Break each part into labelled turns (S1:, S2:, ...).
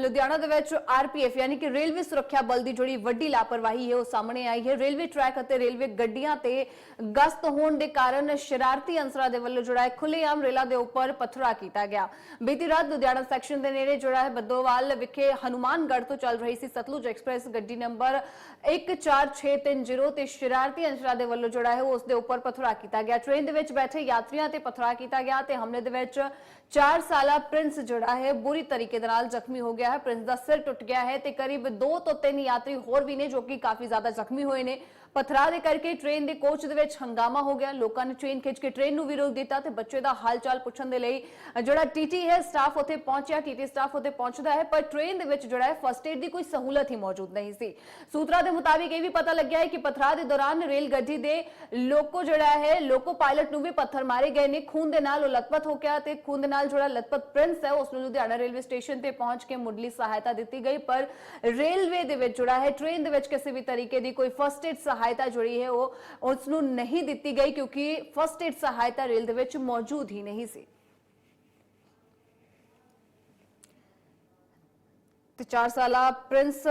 S1: ਲੁਧਿਆਣਾ ਦੇ ਵਿੱਚ ਆਰਪੀਐਫ ਯਾਨੀ ਕਿ ਰੇਲਵੇ ਸੁਰੱਖਿਆ ਬਲ ਦੀ ਜਿਹੜੀ ਵੱਡੀ ਲਾਪਰਵਾਹੀ ਹੈ, ਉਹ ਸਾਹਮਣੇ ਆਈ ਹੈ। ਰੇਲਵੇ ਟਰੈਕ ਅਤੇ ਰੇਲਵੇ ਗੱਡੀਆਂ ਤੇ ਗਸ਼ਤ ਹੋਣ ਦੇ ਕਾਰਨ ਸ਼ਰਾਰਤੀ ਅਨਸਰਾਂ ਦੇ ਵੱਲੋਂ ਜਿਹੜਾ ਹੈ ਖੁੱਲੇਆਮ ਰੇਲਾਂ ਦੇ ਉੱਪਰ ਪਥਰਾ ਕੀਤਾ ਗਿਆ। ਬੀਤੀ ਰਾਤ ਲੁਧਿਆਣਾ ਸੈਕਸ਼ਨ ਦੇ ਨੇੜੇ ਜਿਹੜਾ ਹੈ ਬੱਦੋਵਾਲ ਵਿਖੇ ਹਨੂਮਾਨਗੜ੍ਹ ਤੋਂ ਚੱਲ ਰਹੀ ਸੀ ਸਤਲੁਜ ਐਕਸਪ੍ਰੈਸ ਗੱਡੀ ਨੰਬਰ 14630 ਤੇ ਸ਼ਰਾਰਤੀ ਅਨਸਰਾਂ ਦੇ ਵੱਲੋਂ ਜਿਹੜਾ ਹੈ ਉਸ ਦੇ ਉੱਪਰ ਪਥਰਾ ਕੀਤਾ ਗਿਆ। ਟ੍ਰੇਨ ਦੇ ਵਿੱਚ ਬੈਠੇ ਯਾਤਰੀਆਂ ਤੇ ਪਥਰਾ ਕੀਤਾ ਗਿਆ ਤੇ ਹਮਲੇ ਦੇ ਵਿੱਚ 4 ਸਾਲਾ ਪ੍ਰਿੰਸ ਜਿਹੜਾ ਹੈ, ਬੁਰੀ ਤਰੀਕੇ ਦੇ ਨਾਲ ਜ਼ਖਮੀ ਹੋ ਗਿਆ ਹੈ। ਪ੍ਰਿੰਸ ਦਾ ਸਿਰ ਟੁੱਟ ਗਿਆ ਹੈ ਤੇ ਕਰੀਬ 2 ਤੋਂ 3 ਯਾਤਰੀ ਹੋਰ ਵੀ ਨੇ ਜੋ ਕਿ ਕਾਫੀ ਜ਼ਿਆਦਾ ਜ਼ਖਮੀ ਹੋਏ ਨੇ। ਪਥਰਾ ਦੇ ਕਰਕੇ ਟ੍ਰੇਨ ਦੇ ਕੋਚ ਦੇ ਵਿੱਚ ਹੰਗਾਮਾ ਹੋ ਗਿਆ ਲੋਕਾਂ ਨੇ ਟ੍ਰੇਨ ਖਿੱਚ ਕੇ ਟ੍ਰੇਨ ਨੂੰ ਵਿਰੋਧ ਦਿੱਤਾ ਤੇ ਬੱਚੇ ਦਾ ਹਾਲਚਾਲ ਪੁੱਛਣ ਦੇ ਲਈ ਅ, ਜਿਹੜਾ ਟੀਟੀ ਹੈ ਸਟਾਫ ਉੱਥੇ ਪਹੁੰਚਿਆ ਟੀਟੀ ਸਟਾਫ ਉੱਥੇ ਪਹੁੰਚਦਾ ਹੈ ਪਰ ਟ੍ਰੇਨ ਦੇ ਵਿੱਚ ਜਿਹੜਾ ਹੈ ਫਸਟ ਏਡ ਦੀ ਕੋਈ ਸਹੂਲਤ ਹੀ ਮੌਜੂਦ ਨਹੀਂ ਸੀ ਸੂਤਰਾਂ ਦੇ ਮੁਤਾਬਿਕ ਇਹ ਵੀ ਪਤਾ ਲੱਗਿਆ ਹੈ ਕਿ ਪਥਰਾ ਦੇ ਦੌਰਾਨ ਰੇਲ ਗੱਡੀ ਦੇ ਲੋਕੋ ਜਿਹੜਾ ਹੈ ਲੋਕੋ ਪਾਇਲਟ ਨੂੰ ਵੀ ਪੱਥਰ ਮਾਰੇ ਗਏ ਨੇ ਖੂਨ ਦੇ ਨਾਲ ਉਹ ਲਤਪਤ ਹੋ ਗਿਆ ਤੇ ਖੂਨ ਦੇ ਨਾਲ ਜਿਹੜਾ ਲਤਪਤ ਪ੍ਰਿੰਸ ਹੈ ਉਸ ਨੂੰ ਲੁਧਿਆਣਾ ਰੇਲਵੇ ਸਟੇਸ਼ਨ ਤੇ ਪਹੁੰਚ ਕੇ ਮੁੱਢਲੀ ਸਹਾਇਤਾ ਦਿੱਤੀ ਗਈ ਪਰ ਰੇਲਵੇ ਦੇ ਵਿੱਚ ਜਿਹੜਾ ਹੈ ਟ੍ਰੇਨ ਦੇ ਵਿੱਚ ਕਿਸੇ ਵੀ ਤਰੀਕੇ ਦੀ ਕੋਈ ਫਸਟ ਏਡ ਸਹਾਇਤਾ ਜਿਹੜੀ ਹੈ ਉਹ ਉਸ ਨੂੰ ਨਹੀਂ ਦਿੱਤੀ ਗਈ ਕਿਉਂਕਿ ਫਸਟ ਏਡ ਸਹਾਇਤਾ ਰੇਲ ਦੇ ਵਿੱਚ ਮੌਜੂਦ ਹੀ ਨਹੀਂ ਸੀ। ਤੇ 4 ਸਾਲਾ ਪ੍ਰਿੰਸ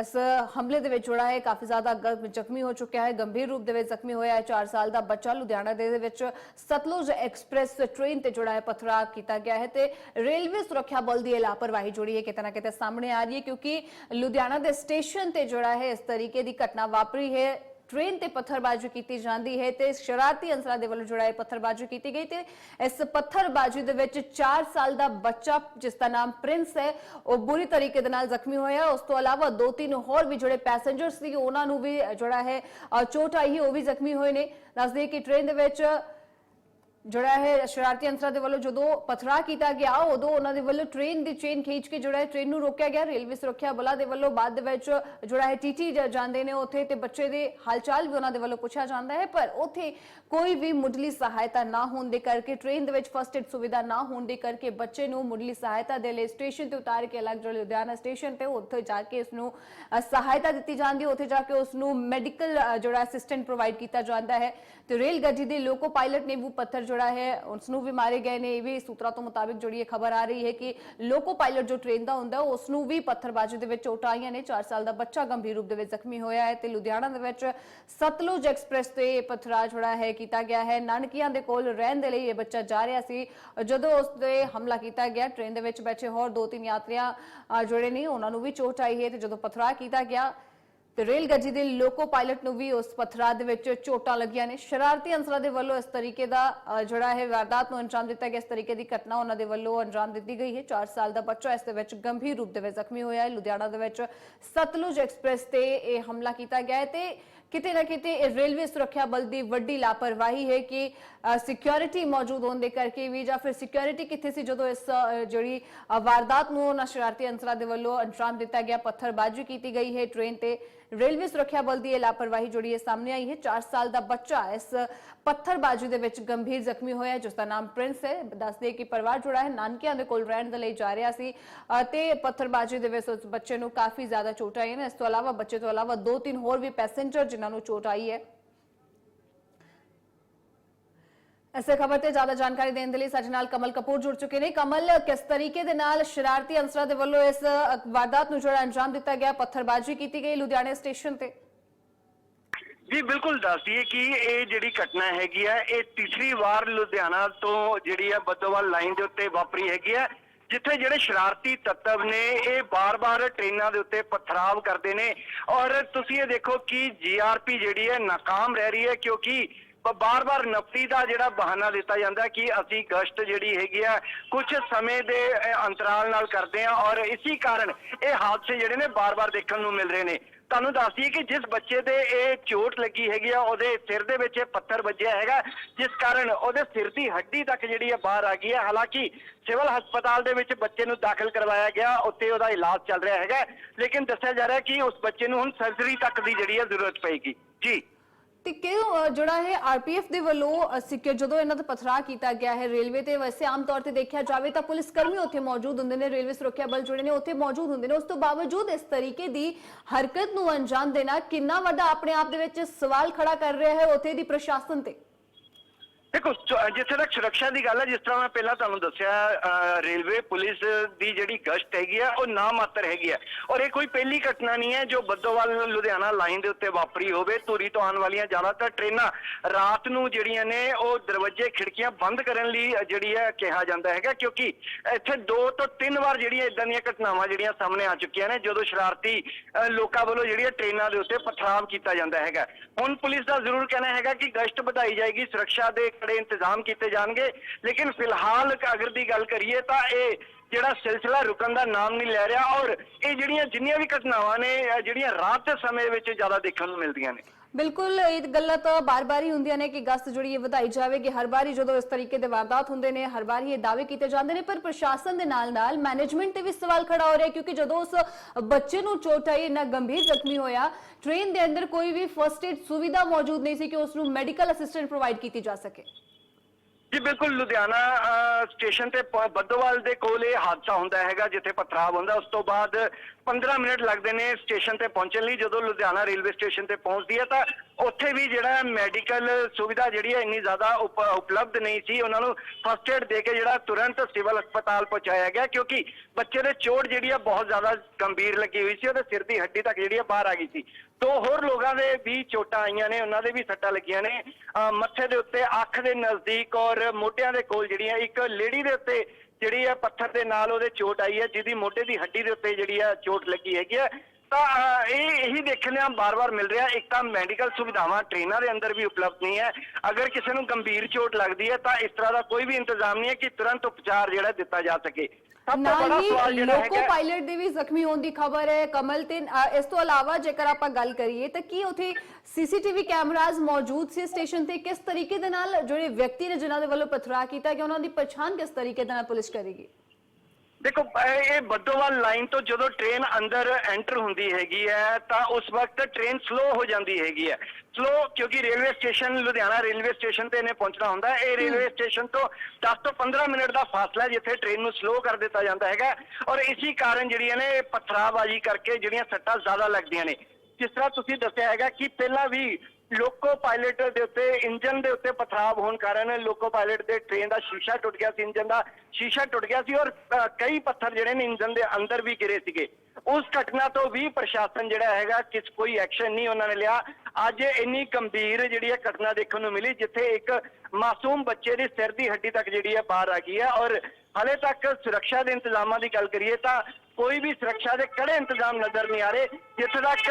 S1: ਇਸ ਹਮਲੇ ਦੇ ਵਿੱਚ ਜੁੜਾ ਹੈ, ਕਾਫੀ ਜ਼ਿਆਦਾ ਜ਼ਖਮੀ ਹੋ ਚੁੱਕਿਆ ਹੈ, ਗੰਭੀਰ ਰੂਪ ਦੇ ਵਿੱਚ ਜ਼ਖਮੀ ਹੋਇਆ ਹੈ। 4 ਸਾਲ ਦਾ ਬੱਚਾ ਲੁਧਿਆਣਾ ਦੇ ਵਿੱਚ ਸਤਲੁਜ ਐਕਸਪ੍ਰੈਸ ਟ੍ਰੇਨ ਤੇ ਜੁੜਾ ਹੈ, ਪਥਰਾ ਕੀਤਾ ਗਿਆ ਹੈ ਤੇ ਰੇਲਵੇ ਸੁਰੱਖਿਆ ਬਲ ਦੀ ਇਹ ਲਾਪਰਵਾਹੀ ਜੁੜੀ ਹੈ, ਕਿਤੇ ਨਾ ਕਿਤੇ ਸਾਹਮਣੇ ਆ ਰਹੀ ਹੈ ਕਿਉਂਕਿ ਲੁਧਿਆਣਾ ਦੇ ਸਟੇਸ਼ਨ ਤੇ ਜੁੜਾ ਹੈ, ਇਸ ਤਰੀਕੇ ਦੀ ਘਟਨਾ ਵਾਪਰੀ ਹੈ। ਟ੍ਰੇਨ ਤੇ ਪੱਥਰਬਾਜ਼ੀ ਕੀਤੀ ਜਾਂਦੀ ਹੈ ਤੇ ਸ਼ਰਾਰਤੀ ਅੰਸਰਾਂ ਦੇ ਵੱਲੋਂ ਜਿਹੜਾ ਪੱਥਰਬਾਜ਼ੀ ਕੀਤੀ ਗਈ ਤੇ ਇਸ ਪੱਥਰਬਾਜ਼ੀ ਦੇ ਵਿੱਚ 4 ਸਾਲ ਦਾ ਬੱਚਾ ਜਿਸ ਦਾ ਨਾਮ ਪ੍ਰਿੰਸ ਹੈ ਉਹ ਬੁਰੀ ਤਰੀਕੇ ਦੇ ਨਾਲ ਜ਼ਖਮੀ ਹੋਇਆ ਉਸ ਤੋਂ ਇਲਾਵਾ ਦੋ ਤਿੰਨ ਹੋਰ ਵੀ ਜਿਹੜੇ ਪੈਸੇਂਜਰ ਸੀ ਉਹਨਾਂ ਨੂੰ ਵੀ ਜਿਹੜਾ ਹੈ ਚੋਟ ਆਈ ਹੈ ਉਹ ਵੀ ਜ਼ਖਮੀ ਹੋਏ ਨੇ ਦੱਸਦੇ ਕਿ ਟ੍ਰੇਨ ਦੇ ਵਿੱਚ ਜਿਹੜਾ ਹੈ ਸ਼ਰਾਰਤੀ ਅੰਸਰਾਂ ਦੇ ਵੱਲੋਂ ਜਦੋਂ ਪਥਰਾ ਕੀਤਾ ਗਿਆ, ਉਦੋਂ ਉਹਨਾਂ ਦੇ ਵੱਲੋਂ ਟ੍ਰੇਨ ਦੀ ਚੇਨ ਖਿੱਚ ਕੇ ਜਿਹੜਾ ਹੈ ਟ੍ਰੇਨ ਨੂੰ ਰੋਕਿਆ ਗਿਆ। ਰੇਲਵੇ ਸੁਰੱਖਿਆ ਬਲਾਂ ਦੇ ਵੱਲੋਂ ਬਾਅਦ ਦੇ ਵਿੱਚ ਜਿਹੜਾ ਹੈ ਟੀਟੀ ਜਾਂਦੇ ਨੇ ਉੱਥੇ ਤੇ ਬੱਚੇ ਦੇ ਹਾਲਚਾਲ ਵੀ ਉਹਨਾਂ ਦੇ ਵੱਲੋਂ ਪੁੱਛਿਆ ਜਾਂਦਾ ਹੈ। ਪਰ ਉੱਥੇ ਕੋਈ ਵੀ ਮੁੱਢਲੀ ਸਹਾਇਤਾ ਨਾ ਹੋਣ ਦੇ ਕਰਕੇ ਟ੍ਰੇਨ ਦੇ ਵਿੱਚ ਫਸਟ ਏਡ ਸੁਵਿਧਾ ਨਾ ਹੋਣ ਦੇ ਕਰਕੇ ਬੱਚੇ ਨੂੰ ਮੁੱਢਲੀ ਸਹਾਇਤਾ ਦੇ ਲਈ ਸਟੇਸ਼ਨ ਤੇ ਉਤਾਰ ਕੇ ਅਲੱਗ ਜਿਹੜਾ ਲੁਧਿਆਣਾ ਸਟੇਸ਼ਨ ਤੇ ਉੱਥੇ ਜਾ ਕੇ ਉਸ ਨੂੰ ਸਹਾਇਤਾ ਦਿੱਤੀ ਜਾਂਦੀ ਹੈ। ਉੱਥੇ ਜਾ ਕੇ ਉਸ ਨੂੰ ਮੈਡੀਕਲ ਜਿਹੜਾ ਅਸਿਸਟੈਂਟ ਪ੍ਰੋਵਾਈਡ ਕੀਤਾ ਜਾਂਦਾ ਹੈ। ਤੇ ਰੇਲ ਗੱਡੀ ਦੇ ਲੋਕੋ ਪਾਇਲਟ ਨੇ ਉਹ ਪੱਥਰ ਜਿਹੜਾ ਹੈ ਉਸ ਨੂੰ ਵੀ ਮਾਰੇ ਗਏ ਨੇ। ਇਹ ਵੀ ਸੂਤਰਾਂ ਤੋਂ ਮੁਤਾਬਿਕ ਜਿਹੜੀ ਇਹ ਖਬਰ ਆ ਰਹੀ ਹੈ ਕਿ ਲੋਕੋ ਪਾਇਲਟ ਜੋ ਟ੍ਰੇਨ ਦਾ ਹੁੰਦਾ ਉਸ ਨੂੰ ਵੀ ਪੱਥਰਬਾਜ਼ੀ ਦੇ ਵਿੱਚ ਚੋਟਾਂ ਆਈਆਂ ਨੇ। 4 ਸਾਲ ਦਾ ਬੱਚਾ ਗੰਭੀਰ ਰੂਪ ਦੇ ਵਿੱਚ ਜ਼ਖਮੀ ਹੋਇਆ ਹੈ ਤੇ ਲੁਧਿਆਣਾ ਦੇ ਵਿੱਚ ਸਤਲੁਜ ਐਕਸਪ੍ਰੈਸ ਤੇ ਇਹ ਪੱਥਰਾ ਜਿਹੜਾ ਹੈ, ਕੀਤਾ ਗਿਆ ਹੈ। ਨਾਨਕੀਆਂ ਦੇ ਕੋਲ ਰਹਿਣ ਦੇ ਲਈ ਇਹ ਬੱਚਾ ਜਾ ਰਿਹਾ ਸੀ। ਜਦੋਂ ਉਸ ਤੇ ਹਮਲਾ ਕੀਤਾ ਗਿਆ ਟ੍ਰੇਨ ਦੇ ਵਿੱਚ ਬੈਠੇ ਹੋਰ ਦੋ ਤਿੰਨ ਯਾਤਰੀਆਂ ਜਿਹੜੇ ਨੇ। ਉਹਨਾਂ ਨੂੰ ਵੀ ਚੋਟ ਆਈ ਹੈ ਤੇ ਜਦੋਂ ਪਥਰਾ ਕੀਤਾ ਗਿਆ ਤੇ ਰੇਲ ਗੱਡੀ ਦੇ ਲੋਕੋ ਪਾਇਲਟ ਨੂੰ ਵੀ ਉਸ ਪਥਰਾ ਦੇ ਵਿੱਚ ਚੋਟਾਂ ਲੱਗੀਆਂ ਨੇ। ਸ਼ਰਾਰਤੀ ਅੰਸਰਾਂ ਦੇ ਵੱਲੋਂ ਇਸ ਤਰੀਕੇ ਦਾ ਜਿਹੜਾ ਹੈ ਵਾਰਦਾਤ ਨੂੰ ਅੰਜਾਮ ਦਿੱਤਾ ਗਿਆ, ਇਸ ਤਰੀਕੇ ਦੀ ਘਟਨਾ ਉਹਨਾਂ ਦੇ ਵੱਲੋਂ ਅੰਜਾਮ ਦਿੱਤੀ ਗਈ ਹੈ। 4 ਸਾਲ ਦਾ ਬੱਚਾ ਇਸ ਦੇ ਵਿੱਚ ਗੰਭੀਰ ਰੂਪ ਦੇ ਵਿੱਚ ਜ਼ਖਮੀ ਹੋਇਆ ਹੈ। ਲੁਧਿਆਣਾ ਦੇ ਵਿੱਚ ਸਤਲੁਜ ਐਕਸਪ੍ਰੈਸ ਤੇ ਇਹ ਹਮਲਾ ਕੀਤਾ ਗਿਆ ਹੈ ਤੇ ਕਿਤੇ ਨਾ ਕਿਤੇ ਇਹ ਰੇਲਵੇ ਸੁਰੱਖਿਆ ਬਲ ਦੀ ਵੱਡੀ ਲਾਪਰਵਾਹੀ ਹੈ ਕਿ ਸਿਕਿਉਰਿਟੀ ਮੌਜੂਦ ਹੋਣ ਦੇ ਕਰਕੇ ਵੀ ਜਾਂ ਫਿਰ ਸਿਕਿਉਰਿਟੀ ਕਿੱਥੇ ਸੀ ਜਦੋਂ ਇਸ ਜਿਹੜੀ ਵਾਰਦਾਤ ਨੂੰ ਉਹਨਾਂ ਅੰਸਰਾਂ ਦੇ ਵੱਲੋਂ ਅੰਜਾਮ ਦਿੱਤਾ ਗਿਆ ਪੱਥਰਬਾਜ਼ੀ ਕੀਤੀ ਗਈ ਹੈ ਟ੍ਰੇਨ ਤੇ। ਰੇਲਵੇ ਸੁਰੱਖਿਆ ਬਲ ਦੀ ਇਹ ਲਾਪਰਵਾਹੀ ਜਿਹੜੀ ਹੈ ਸਾਹਮਣੇ ਆਈ ਹੈ 4 ਸਾਲ ਦਾ ਬੱਚਾ ਇਸ ਪੱਥਰਬਾਜ਼ੀ ਦੇ ਵਿੱਚ ਗੰਭੀਰ ਜ਼ਖਮੀ ਹੋਇਆ ਹੈ, ਜਿਸ ਦਾ ਨਾਮ ਪ੍ਰਿੰਸ ਹੈ। ਦੱਸਦੇ ਕਿ ਪਰਿਵਾਰ ਜੁੜਾ ਹੈ ਨਾਨਕਿਆਂ ਦੇ ਕੋਲ ਰਹਿਣ ਦੇ ਲਈ ਜਾ ਰਿਹਾ ਸੀ ਅ, ਤੇ ਪੱਥਰਬਾਜ਼ੀ ਦੇ ਵਿੱਚ ਉਸ ਬੱਚੇ ਨੂੰ ਕਾਫੀ ਜ਼ਿਆਦਾ ਚੋਟ ਆਈਆਂ ਨੇ। ਇਸ ਤੋਂ ਇਲਾਵਾ ਬੱਚੇ ਤੋਂ ਇਲਾਵਾ ਦੋ ਤਿੰਨ ਹੋਰ ਵੀ ਪੈਸੇਂਜਰ ਜਿਨ੍ਹਾਂ ਨੂੰ ਚੋਟ ਆਈ ਹੈ। ਇਸੇ ਖਬਰ ਤੇ ਜ਼ਿਆਦਾ ਜਾਣਕਾਰੀ ਦੇਣ ਦੇ ਲਈ ਸਾਡੇ ਨਾਲ ਕਮਲ ਕਪੂਰ ਜੁੜ ਚੁੱਕੇ ਨੇ। ਕਮਲ, ਕਿਸ ਤਰੀਕੇ ਦੇ ਨਾਲ ਸ਼ਰਾਰਤੀ ਅੰਸਰਾਂ ਦੇ ਵੱਲੋਂ ਇਸ ਵਾਰਦਾਤ ਨੂੰ ਜਿਹੜਾ ਅੰਜਾਮ ਦਿੱਤਾ ਗਿਆ, ਪੱਥਰਬਾਜ਼ੀ ਕੀਤੀ ਗਈ ਲੁਧਿਆਣੇ ਸਟੇਸ਼ਨ ਤੇ?
S2: ਜੀ, ਬਿਲਕੁਲ ਦੱਸ ਦਈਏ ਕਿ ਇਹ ਜਿਹੜੀ ਘਟਨਾ ਹੈਗੀ ਆ, ਇਹ ਤੀਸਰੀ ਵਾਰ ਲੁਧਿਆਣਾ ਤੋਂ ਜਿਹੜੀ ਆ, ਬੱਦੋਵਾਲ ਲਾਈਨ ਦੇ ਉੱਤੇ ਵਾਪਰੀ ਹੈਗੀ ਆ। ਜਿੱਥੇ ਜਿਹੜੇ ਸ਼ਰਾਰਤੀ ਤੱਤਵ ਨੇ, ਇਹ ਬਾਰ-ਬਾਰ ਟ੍ਰੇਨਾਂ ਦੇ ਉੱਤੇ ਪਥਰਾਵ ਕਰਦੇ ਨੇ। ਔਰ ਤੁਸੀਂ ਇਹ ਦੇਖੋ ਕਿ ਜੀਆਰਪੀ ਜਿਹੜੀ ਹੈ ਨਾਕਾਮ ਰਹਿ ਰਹੀ ਹੈ, ਕਿਉਂਕਿ ਬਾਰ-ਬਾਰ ਨਫਤੀ ਦਾ ਜਿਹੜਾ ਬਹਾਨਾ ਦਿੱਤਾ ਜਾਂਦਾ ਕਿ ਅਸੀਂ ਗਸ਼ਤ ਜਿਹੜੀ ਹੈਗੀ ਆ ਕੁਝ ਸਮੇਂ ਦੇ ਅੰਤਰਾਲ ਨਾਲ ਕਰਦੇ ਆ ਔਰ ਇਸੇ ਕਾਰਨ ਇਹ ਹਾਦਸੇ ਜਿਹੜੇ ਨੇ ਬਾਰ-ਬਾਰ ਦੇਖਣ ਨੂੰ ਮਿਲ ਰਹੇ ਨੇ। ਤੁਹਾਨੂੰ ਦੱਸ ਦਈਏ ਕਿ ਜਿਸ ਬੱਚੇ ਦੇ ਇਹ ਚੋਟ ਲੱਗੀ ਹੈਗੀ ਆ, ਉਹਦੇ ਸਿਰ ਦੇ ਵਿੱਚ ਇਹ ਪੱਥਰ ਵੱਜਿਆ ਹੈਗਾ, ਜਿਸ ਕਾਰਨ ਉਹਦੇ ਸਿਰ ਦੀ ਹੱਡੀ ਤੱਕ ਜਿਹੜੀ ਹੈ ਬਾਹਰ ਆ ਗਈ ਹੈ ਹਾਲਾਂਕਿ ਸਿਵਲ ਹਸਪਤਾਲ ਦੇ ਵਿੱਚ ਬੱਚੇ ਨੂੰ ਦਾਖਲ ਕਰਵਾਇਆ ਗਿਆ, ਉੱਥੇ ਉਹਦਾ ਇਲਾਜ ਚੱਲ ਰਿਹਾ ਹੈਗਾ। ਲੇਕਿਨ ਦੱਸਿਆ ਜਾ ਰਿਹਾ ਕਿ ਉਸ ਬੱਚੇ ਨੂੰ ਹੁਣ ਸਰਜਰੀ ਤੱਕ ਦੀ ਜਿਹੜੀ ਹੈ ਜ਼ਰੂਰਤ ਪਏਗੀ। ਜੀ।
S1: ਜਿਹੜਾ ਹੈ ਆਰਪੀਐਫ ਦੇ ਵੱਲੋਂ ਸਿਕਿਉਰ ਜਦੋਂ ਇਹਨਾਂ ਦਾ ਪਥਰਾ ਕੀਤਾ ਗਿਆ ਹੈ ਰੇਲਵੇ ਤੇ, ਵੈਸੇ ਆਮ ਤੌਰ ਤੇ ਦੇਖਿਆ ਜਾਵੇ ਤਾਂ ਪੁਲਿਸ ਕਰਮੀ ਉੱਥੇ ਮੌਜੂਦ ਹੁੰਦੇ ਨੇ, ਰੇਲਵੇ ਸੁਰੱਖਿਆ ਬਲ ਜਿਹੜੇ ਨੇ ਉੱਥੇ ਮੌਜੂਦ ਹੁੰਦੇ ਨੇ। ਉਸ ਤੋਂ ਬਾਵਜੂਦ ਇਸ ਤਰੀਕੇ ਦੀ ਹਰਕਤ ਨੂੰ ਅੰਜਾਮ ਦੇਣਾ ਕਿੰਨਾ ਵੱਡਾ ਆਪਣੇ ਆਪ ਦੇ ਵਿੱਚ ਸਵਾਲ ਖੜਾ ਕਰ ਰਿਹਾ ਹੈ ਉੱਥੇ ਦੀ ਪ੍ਰਸ਼ਾਸਨ ਤੇ।
S2: ਦੇਖੋ ਸ- ਜਿੱਥੇ ਤੱਕ ਸੁਰੱਖਿਆ ਦੀ ਗੱਲ ਹੈ ਜਿਸ ਤਰ੍ਹਾਂ ਮੈਂ ਪਹਿਲਾਂ ਤੁਹਾਨੂੰ ਦੱਸਿਆ ਅ, ਰੇਲਵੇ ਪੁਲਿਸ ਦੀ ਜਿਹੜੀ ਗਸ਼ਤ ਹੈਗੀ ਆ ਉਹ ਨਾ ਮਾਤਰ ਹੈਗੀ ਆ। ਔਰ ਇਹ ਕੋਈ ਪਹਿਲੀ ਘਟਨਾ ਨਹੀਂ ਹੈ ਜੋ ਬੱਦੋਵਾਲ ਲੁਧਿਆਣਾ ਲਾਈਨ ਦੇ ਉੱਤੇ ਵਾਪਰੀ ਹੋਵੇ। ਧੂਰੀ ਤੋਂ ਆਉਣ ਵਾਲੀਆਂ ਜ਼ਿਆਦਾਤਰ ਟ੍ਰੇਨਾਂ ਰਾਤ ਨੂੰ ਜਿਹੜੀਆਂ ਨੇ ਉਹ ਦਰਵਾਜ਼ੇ ਖਿੜਕੀਆਂ ਬੰਦ ਕਰਨ ਲਈ ਅ, ਜਿਹੜੀ ਹੈ ਕਿਹਾ ਜਾਂਦਾ ਹੈਗਾ। ਕਿਉਂਕਿ ਇੱਥੇ ਦੋ ਤੋਂ ਤਿੰਨ ਵਾਰ ਜਿਹੜੀਆਂ ਇਦਾਂ ਦੀਆਂ ਘਟਨਾਵਾਂ ਜਿਹੜੀਆਂ ਸਾਹਮਣੇ ਆ ਚੁੱਕੀਆਂ ਨੇ ਜਦੋਂ ਸ਼ਰਾਰਤੀ ਅ, ਲੋਕਾਂ ਵੱਲੋਂ ਜਿਹੜੀਆਂ ਟ੍ਰੇਨਾਂ ਦੇ ਉੱਤੇ ਪਥਰਾਵ ਕੀਤਾ ਜਾਂਦਾ ਹੈਗਾ। ਹੁਣ ਪੁਲਿਸ ਦਾ ਜ਼ਰੂਰ ਕਹਿਣਾ ਹੈਗਾ ਕਿ ਗਸ਼ਤ ਵਧਾਈ ਜਾਏਗੀ ਸੁਰੱਖਿਆ ਦੇ ਕੜੇ ਇੰਤਜ਼ਾਮ ਕੀਤੇ ਜਾਣਗੇ। ਲੇਕਿਨ ਫਿਲਹਾਲ ਅਗਰ ਦੀ ਗੱਲ ਕਰੀਏ ਤਾਂ ਇਹ ਜਿਹੜਾ ਸਿਲਸਿਲਾ ਰੁਕਣ ਦਾ ਨਾਮ ਨਹੀਂ ਲੈ ਰਿਹਾ ਔਰ ਇਹ ਜਿਹੜੀਆਂ ਜਿੰਨੀਆਂ ਵੀ ਘਟਨਾਵਾਂ ਨੇ ਜਿਹੜੀਆਂ ਰਾਤ ਦੇ ਸਮੇਂ ਵਿੱਚ ਜ਼ਿਆਦਾ ਦੇਖਣ ਨੂੰ ਮਿਲਦੀਆਂ ਨੇ।
S1: ਬਿਲਕੁਲ, ਇਹ ਗੱਲਾਂ ਤਾਂ ਬਾਰ-ਬਾਰ ਹੀ ਹੁੰਦੀਆਂ ਨੇ ਕਿ ਗਸਤ ਜਿਹੜੀ ਇਹ ਵਧਾਈ ਜਾਵੇਗੀ, ਹਰ ਵਾਰੀ ਜਦੋਂ ਇਸ ਤਰੀਕੇ ਦੇ ਵਾਰਦਾਤ ਹੁੰਦੇ ਨੇ, ਹਰ ਵਾਰੀ ਇਹ ਦਾਅਵੇ ਕੀਤੇ ਜਾਂਦੇ ਨੇ, ਪਰ ਪ੍ਰਸ਼ਾਸਨ ਦੇ ਨਾਲ-ਨਾਲ ਮੈਨੇਜਮੈਂਟ ਤੇ ਵੀ ਸਵਾਲ ਖੜਾ ਹੋ ਰਿਹਾ ਕਿਉਂਕਿ ਜਦੋਂ ਉਸ ਬੱਚੇ ਨੂੰ ਚੋਟ ਆਈ, ਇੰਨਾ ਗੰਭੀਰ ਜ਼ਖਮੀ ਹੋਇਆ ਟ੍ਰੇਨ ਦੇ ਅੰਦਰ ਕੋਈ ਵੀ ਫਰਸਟ ਏਡ ਸੁਵਿਧਾ ਮੌਜੂਦ ਨਹੀਂ ਸੀ ਕਿ ਉਸ ਨੂੰ ਮੈਡੀਕਲ ਅਸਿਸਟੈਂਟ ਪ੍ਰੋਵਾਈਡ ਕੀਤੀ ਜਾ ਸਕੇ।
S2: ਜੀ, ਬਿਲਕੁਲ, ਲੁਧਿਆਣਾ ਸਟੇਸ਼ਨ ਤੇ ਪ- ਬੱਦੋਵਾਲ ਦੇ ਕੋਲ ਇਹ ਹਾਦਸਾ ਹੁੰਦਾ ਹੈਗਾ, ਜਿੱਥੇ ਪਥਰਾਵ ਹੁੰਦਾ। ਉਸ ਤੋਂ ਬਾਅਦ 15 ਮਿੰਟ ਲੱਗਦੇ ਨੇ ਸਟੇਸ਼ਨ ਤੇ ਪਹੁੰਚਣ ਲਈ। ਜਦੋਂ ਲੁਧਿਆਣਾ ਰੇਲਵੇ ਸਟੇਸ਼ਨ ਤੇ ਪਹੁੰਚਦੀ ਹੈ, ਤਾਂ ਉੱਥੇ ਵੀ ਜਿਹੜਾ ਮੈਡੀਕਲ ਸੁਵਿਧਾ ਜਿਹੜੀ ਹੈ, ਇੰਨੀ ਜ਼ਿਆਦਾ ਉਪ- ਉਪਲਬਧ ਨਹੀਂ ਸੀ। ਉਹਨਾਂ ਨੂੰ ਫਸਟ ਏਡ ਦੇ ਕੇ ਜਿਹੜਾ ਤੁਰੰਤ ਸਿਵਲ ਹਸਪਤਾਲ ਪਹੁੰਚਾਇਆ ਗਿਆ, ਕਿਉਂਕਿ ਬੱਚੇ ਦੇ ਚੋਟ ਜਿਹੜੀ ਹੈ, ਬਹੁਤ ਜ਼ਿਆਦਾ ਗੰਭੀਰ ਲੱਗੀ ਹੋਈ ਸੀ। ਉਹਦੇ ਸਿਰ ਦੀ ਹੱਡੀ ਤੱਕ ਜਿਹੜੀ ਹੈ, ਬਾਹਰ ਆ ਗਈ ਸੀ। ਦੋ ਹੋਰ ਲੋਕਾਂ ਦੇ ਵੀ ਚੋਟਾਂ ਆਈਆਂ ਨੇ। ਉਹਨਾਂ ਦੇ ਵੀ ਸੱਟਾਂ ਲੱਗੀਆਂ ਨੇ। ਮੱਥੇ ਦੇ ਉੱਤੇ ਅੱਖ ਦੇ ਨਜ਼ਦੀਕ ਔਰ ਮੋਢਿਆਂ ਦੇ ਕੋਲ ਜਿਹੜੀਆਂ ਇੱਕ ਲੇਡੀ ਦੇ ਉੱਤੇ ਜਿਹੜੀ ਹੈ ਪੱਥਰ ਦੇ ਨਾਲ ਉਹਦੇ ਚੋਟ ਆਈ ਹੈ, ਜਿਹਦੀ ਮੋਢੇ ਦੀ ਹੱਡੀ ਦੇ ਉੱਤੇ ਜਿਹੜੀ ਹੈ ਚੋਟ ਲੱਗੀ ਹੈਗੀ ਹੈ ਤਾਂ ਇਹ ਇਹੀ ਦੇਖਣ ਨੂੰ ਬਾਰ-ਬਾਰ ਮਿਲ ਰਿਹਾ, ਇੱਕ ਤਾਂ ਮੈਡੀਕਲ ਸੁਵਿਧਾਵਾਂ ਟ੍ਰੇਨਾਂ ਦੇ ਅੰਦਰ ਵੀ ਉਪਲਬਧ ਨਹੀਂ ਹੈ। ਅਗਰ ਕਿਸੇ ਨੂੰ ਗੰਭੀਰ ਚੋਟ ਲੱਗਦੀ ਹੈ, ਤਾਂ ਇਸ ਤਰ੍ਹਾਂ ਦਾ ਕੋਈ ਵੀ ਇੰਤਜ਼ਾਮ ਨਹੀਂ ਹੈ ਕਿ ਤੁਰੰਤ ਉਪਚਾਰ ਜਿਹੜਾ ਦਿੱਤਾ ਜਾ ਸਕੇ। ਸਭ ਤੋਂ
S1: ਨਾਲ
S2: ਬੜਾ
S1: ਹੀ
S2: ਸਵਾਲ ਜਿਹੜਾ
S1: ਲੋਕੋ
S2: ਹੈਗਾ
S1: ਪਾਇਲਟ ਦੇ ਵੀ ਜ਼ਖਮੀ ਹੋਣ ਦੀ ਖਬਰ ਹੈ ਕਮਲ ਤੇ ਅ, ਇਸ ਤੋਂ ਇਲਾਵਾ ਜੇਕਰ ਆਪਾਂ ਗੱਲ ਕਰੀਏ ਤਾਂ ਕੀ ਉਥੇ ਸੀਸੀਟੀਵੀ ਕੈਮਰਾਜ਼ ਮੌਜੂਦ ਸੀ ਸਟੇਸ਼ਨ ਤੇ? ਕਿਸ ਤਰੀਕੇ ਦੇ ਨਾਲ ਜਿਹੜੇ ਵਿਅਕਤੀ ਨੇ ਜਿਨ੍ਹਾਂ ਦੇ ਵੱਲੋਂ ਪਥਰਾ ਕੀਤਾ ਕਿ ਉਹਨਾਂ ਦੀ ਪਛਾਣ ਕਿਸ ਤਰੀਕੇ ਦੇ ਨਾਲ ਪੁਲਿਸ ਕਰੇਗੀ?
S2: ਦੇਖੋ ਇਹ ਬੱਦੋਵਾਲ ਲਾਈਨ ਤੋਂ ਜਦੋਂ ਟ੍ਰੇਨ ਅੰਦਰ ਐਂਟਰ ਹੁੰਦੀ ਹੈਗੀ ਹੈ ਤਾਂ ਉਸ ਵਕਤ ਟ੍ਰੇਨ ਸਲੋ ਹੋ ਜਾਂਦੀ ਹੈਗੀ ਹੈ। ਸਲੋ ਕਿਉਂਕਿ railway station Ludhiana railway station ਤੇ ਇਹਨੇ ਪਹੁੰਚਣਾ ਹੁੰਦਾ। ਇਹ ਰੇਲਵੇ ਸਟੇਸ਼ਨ ਤੋਂ 10 ਤੋਂ 15 ਮਿੰਟ ਦਾ ਫਾਸਲਾ ਜਿੱਥੇ ਟ੍ਰੇਨ ਨੂੰ ਸਲੋ ਕਰ ਦਿੱਤਾ ਜਾਂਦਾ ਹੈਗਾ ਔਰ ਇਸੇ ਕਾਰਨ ਜਿਹੜੀਆਂ ਨੇ ਇਹ ਪਥਰਾਬਾਜ਼ੀ ਕਰਕੇ ਜਿਹੜੀਆਂ ਸੱਟਾਂ ਜ਼ਿਆਦਾ ਲੱਗਦੀਆਂ ਨੇ। ਜਿਸ ਤਰ੍ਹਾਂ ਤੁਸੀਂ ਦੱਸਿਆ ਹੈਗਾ ਕਿ ਪਹਿਲਾਂ ਵੀ ਲੋਕੋ ਪਾਇਲਟ ਦੇ ਉੱਤੇ ਇੰਜਨ ਦੇ ਉੱਤੇ ਪਥਰਾਵ ਹੋਣ ਕਾਰਨ ਲੋਕੋ ਪਾਇਲਟ ਦੇ ਟ੍ਰੇਨ ਦਾ ਸ਼ੀਸ਼ਾ ਟੁੱਟ ਗਿਆ ਸੀ ਇੰਜਨ ਦਾ ਸ਼ੀਸ਼ਾ ਟੁੱਟ ਗਿਆ ਸੀ ਔਰ ਕਈ ਪੱਥਰ ਜਿਹੜੇ ਨੇ ਇੰਜਨ ਦੇ ਅੰਦਰ ਵੀ ਗਿਰੇ ਸੀਗੇ। ਉਸ ਘਟਨਾ ਤੋਂ ਵੀ ਪ੍ਰਸ਼ਾਸਨ ਜਿਹੜਾ ਹੈਗਾ ਕਿਸ ਕੋਈ ਐਕਸ਼ਨ ਨਹੀਂ ਉਹਨਾਂ ਨੇ ਲਿਆ। ਅੱਜ ਇੰਨੀ ਗੰਭੀਰ ਜਿਹੜੀ ਹੈ ਘਟਨਾ ਦੇਖਣ ਨੂੰ ਮਿਲੀ, ਜਿੱਥੇ ਇੱਕ ਮਾਸੂਮ ਬੱਚੇ ਦੀ ਸਿਰ ਦੀ ਹੱਡੀ ਤੱਕ ਜਿਹੜੀ ਹੈ ਬਾਹਰ ਆ ਗਈ ਹੈ ਔਰ ਹਲੇ ਤੱਕ ਸੁਰੱਖਿਆ ਦੇ ਇੰਤਜ਼ਾਮਾਂ ਦੀ ਗੱਲ ਕਰੀਏ ਤਾਂ ਕੋਈ ਵੀ ਸੁਰੱਖਿਆ ਦੇ ਕੜੇ ਇੰਤਜ਼ਾਮ ਨਜ਼ਰ ਨਹੀਂ ਆ ਰਹੇ, ਜਿੱਥੇ ਤੱਕ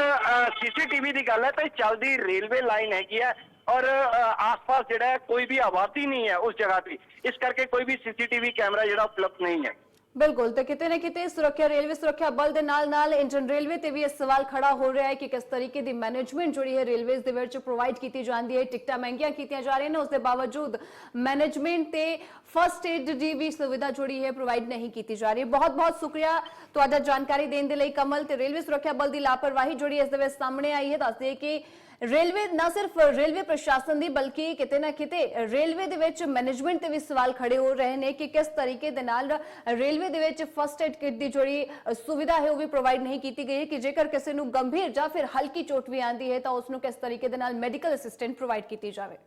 S2: ਸੀਸੀਟੀਵੀ ਦੀ ਗੱਲ ਹੈ, ਤਾਂ ਚੱਲਦੀ ਰੇਲਵੇ ਲਾਈਨ ਹੈਗੀ ਹੈ ਔਰ ਆਸ-ਪਾਸ ਜਿਹੜਾ ਹੈ, ਕੋਈ ਵੀ ਆਬਾਦੀ ਨਹੀਂ ਹੈ ਉਸ ਜਗ੍ਹਾ ਤੇ। ਇਸ ਕਰਕੇ ਕੋਈ ਵੀ ਸੀਸੀਟੀਵੀ ਕੈਮਰਾ ਜਿਹੜਾ ਉਪਲਬਧ ਨਹੀਂ ਹੈ।
S1: ਬਿਲਕੁਲ, ਤੇ ਕਿਤੇ ਨਾ ਕਿਤੇ ਸੁਰੱਖਿਆ ਰੇਲਵੇ ਸੁਰੱਖਿਆ ਬਲ ਦੇ ਨਾਲ ਨਾਲ ਇੰਜਨ ਰੇਲਵੇ ਤੇ ਵੀ ਇਹ ਸਵਾਲ ਖੜਾ ਹੋ ਰਿਹਾ ਹੈ ਕਿ ਕਿਸ ਤਰੀਕੇ ਦੀ ਮੈਨੇਜਮੈਂਟ ਜਿਹੜੀ ਹੈ ਰੇਲਵੇਜ਼ ਦੇ ਵਿੱਚ ਪ੍ਰੋਵਾਈਡ ਕੀਤੀ ਜਾਂਦੀ ਹੈ, ਟਿਕਟਾਂ ਮਹਿੰਗੀਆਂ ਕੀਤੀਆਂ ਜਾ ਰਹੀਆਂ ਨੇ, ਉਸ ਦੇ ਬਾਵਜੂਦ ਮੈਨੇਜਮੈਂਟ ਤੇ ਫਰਸਟ ਏਡ ਦੀ ਵੀ ਸੁਵਿਧਾ ਜਿਹੜੀ ਹੈ ਪ੍ਰੋਵਾਈਡ ਨਹੀਂ ਕੀਤੀ ਜਾ ਰਹੀ। ਬਹੁਤ ਬਹੁਤ ਸ਼ੁਕਰੀਆ ਤੁਹਾਡਾ ਜਾਣਕਾਰੀ ਦੇਣ ਦੇ ਲਈ ਕਮਲ, ਤੇ ਰੇਲਵੇ ਸੁਰੱਖਿਆ ਬਲ ਦੀ ਲਾਪਰਵਾਹੀ ਜਿਹੜੀ ਇਸ ਦੇ ਵਿੱਚ ਸਾਹਮਣੇ ਆਈ ਹੈ ਦੱਸਦੇ ਕਿ ਰੇਲਵੇ, ਨਾ ਸਿਰਫ ਰੇਲਵੇ ਪ੍ਰਸ਼ਾਸਨ ਦੀ, ਬਲਕਿ ਕਿਤੇ ਨਾ ਕਿਤੇ ਰੇਲਵੇ ਦੇ ਵਿੱਚ ਮੈਨੇਜਮੈਂਟ ਤੇ ਵੀ ਸਵਾਲ ਖੜੇ ਹੋ ਰਹੇ ਨੇ ਕਿ ਕਿਸ ਤਰੀਕੇ ਦੇ ਨਾਲ ਰੇਲਵੇ ਦੇ ਵਿੱਚ ਫਸਟ ਏਡ ਕਿਟ ਦੀ ਜਿਹੜੀ ਸੁਵਿਧਾ ਹੈ, ਉਹ ਵੀ ਪ੍ਰੋਵਾਈਡ ਨਹੀਂ ਕੀਤੀ ਗਈ ਹੈ ਕਿ ਜੇਕਰ ਕਿਸੇ ਨੂੰ ਗੰਭੀਰ ਜਾਂ ਫਿਰ ਹਲਕੀ ਚੋਟ ਵੀ ਆਂਦੀ ਹੈ, ਤਾਂ ਉਸ ਨੂੰ ਕਿਸ ਤਰੀਕੇ ਦੇ ਨਾਲ ਮੈਡੀਕਲ ਅਸਿਸਟੈਂਟ ਪ੍ਰੋਵਾਈਡ ਕੀਤੀ ਜਾਵੇ।